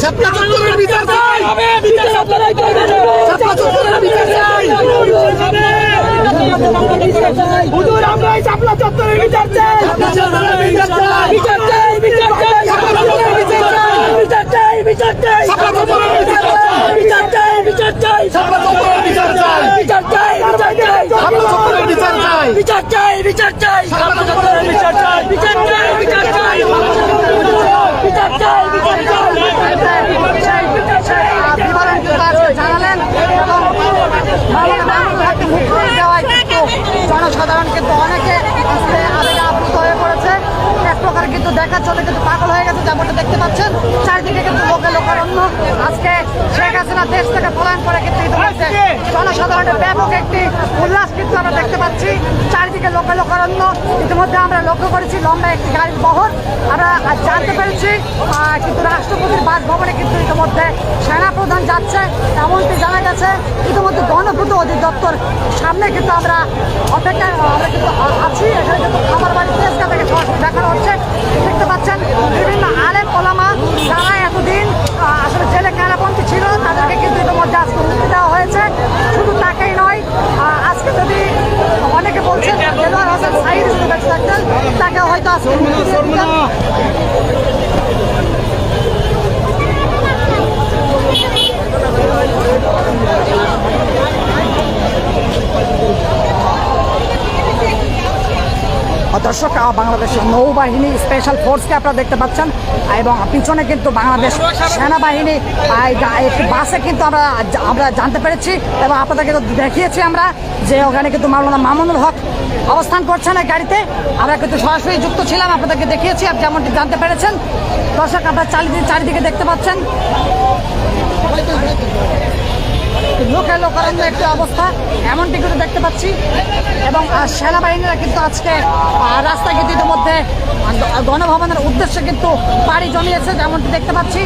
সাতটা চত্বরের বিচার চাই সাতটা চত্বরের বিচার চাই হুজুর আমরা এই চাপলা চত্বরের বিচার চাই সাতটা চত্বরের বিচার চাই বিচার চাই বিচার চাই বিচার চাই বিচার চাই সাতটা চত্বরের বিচার চাই বিচার চাই বিচার চাই সাতটা চত্বরের বিচার চাই বিচার চাই বিচার চাই সাতটা চত্বরের বিচার চাই বিচার চাই বিচার চাই সাতটা চত্বরের বিচার চাই বিচার চাই বিচার চাই বিচার চাই বিচার চাই বিবরণ কিন্তু আজকে জানালেন এবং মাওলানা মামুনুল হককে মুক্তি দেওয়ায় কিন্তু জনসাধারণ কিন্তু অনেকে আজকে আবেগে আপ্লুত হয়ে পড়েছে। এক প্রকার কিন্তু দেখার জন্য কিন্তু পাগল হয়ে গেছে যেমনটা দেখতে পাচ্ছেন। চারিদিকে কিন্তু লোকে লোকারণ্য। আজকে শেখ হাসিনা দেশ থেকে পলায়ন করে কিন্তু ইতিমধ্যে জনসাধারণের ব্যাপক একটি উল্লাস কিন্তু আমরা দেখতে পাচ্ছি। চারিদিকে লোকে লোকারণ্য। ইতিমধ্যে আমরা লক্ষ্য করেছি লম্বা একটি গাড়ির বহর। আমরা জানতে পেরেছি কিন্তু রাষ্ট্রপতির বাসভবনে কিন্তু ইতিমধ্যে সেনাপ্রধান যাচ্ছে, এমনটি জানা গেছে। ইতিমধ্যে গণপূর্ত অধিদপ্তর সামনে কিন্তু আমরা অপেক্ষা, আমরা কিন্তু আছি। এখানে কিন্তু খাবার বাড়ি থেকে দেখা দেখানো হচ্ছে। দেখতে পাচ্ছেন দর্শক বাংলাদেশের নৌবাহিনী স্পেশাল ফোর্সকে আপনারা দেখতে পাচ্ছেন। এবং পিছনে কিন্তু বাংলাদেশ সেনাবাহিনী একটি বাসে কিন্তু আমরা আমরা জানতে পেরেছি এবং আপনাদেরকে তো দেখিয়েছি আমরা যে ওখানে কিন্তু মাওলানা মামুনুল হক অবস্থান করছেন এই গাড়িতে। আমরা কিন্তু সরাসরি যুক্ত ছিলাম, আপনাদেরকে দেখিয়েছি আর যেমনটি জানতে পেরেছেন। দর্শক, আপনারা চারিদিকে চারিদিকে দেখতে পাচ্ছেন। লোকে লোকারণ্য একটি অবস্থা এমনটি কিন্তু দেখতে পাচ্ছি। এবং সেনাবাহিনীরা কিন্তু আজকে আহ, রাস্তায় কিন্তু ইতিমধ্যে গণভবনের উদ্দেশ্যে কিন্তু পাড়ি জমিয়েছে যেমনটি দেখতে পাচ্ছি।